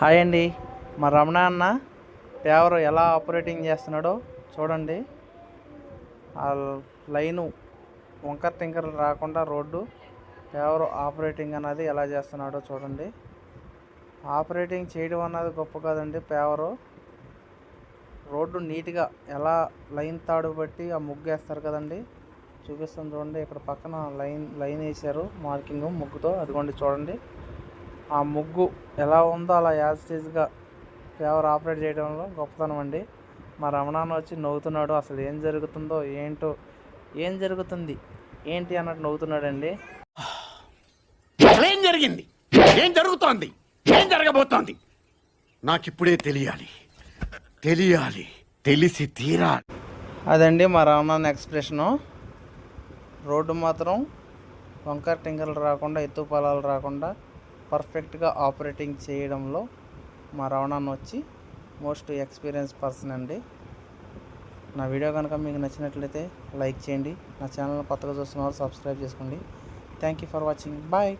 Hi అండి. మా రమణ అన్న పేవర్ ఎలా ఆపరేటింగ్ చేస్తున్నాడో చూడండి. ఆ లైను వంకర టింకర్ రాకుండా రోడ్డు పేవర్ ఆపరేటింగ్ అన్నది ఎలా చేస్తున్నాడో చూడండి. ఆపరేటింగ్ చేయడం అన్నది గొప్ప కాదండి పేవరు. రోడ్డు నీట్గా ఎలా లైన్ తాడు బట్టి ఆ ముగ్గు వేస్తారు కదండి. చూపిస్తాను చూడండి. ఇక్కడ పక్కన లైన్ లైన్ వేసారు మార్కింగ్ ముగ్గుతో. అదిగోండి చూడండి. ఆ ముగ్గు ఎలా ఉందో అలా యాజ్ టీజ్గా పేవర్ ఆపరేట్ చేయడంలో గొప్పతనం అండి. మా రమణాన్న వచ్చి నవ్వుతున్నాడు అసలు ఏం జరుగుతుందో ఏంటో ఏం జరుగుతుంది? ఏంటి? అన్నట్టు నవ్వుతున్నాడండి. ఏం జరిగింది? ఏం జరుగుతోంది? ఏం జరగబోతోంది? నాకిప్పుడే తెలియాలి. తెలియాలి. తెలిసి తీరాలి. అదండి మా రమణాన్న ఎక్స్ప్రెషను. రోడ్డు మాత్రం వంకర టింకర్లు రాకుండా ఎత్తు పొలాలు రాకుండా పర్ఫెక్ట్గా ఆపరేటింగ్ చేయడంలో మా రమణాన్న వచ్చి మోస్ట్ ఎక్స్పీరియన్స్ పర్సన్ అండి. నా వీడియో కనుక మీకు నచ్చినట్లయితే లైక్ చేయండి. నా ఛానల్ కొత్తగా చూస్తున్న వాళ్ళు సబ్స్క్రైబ్ చేసుకోండి. Thank you for watching. Bye.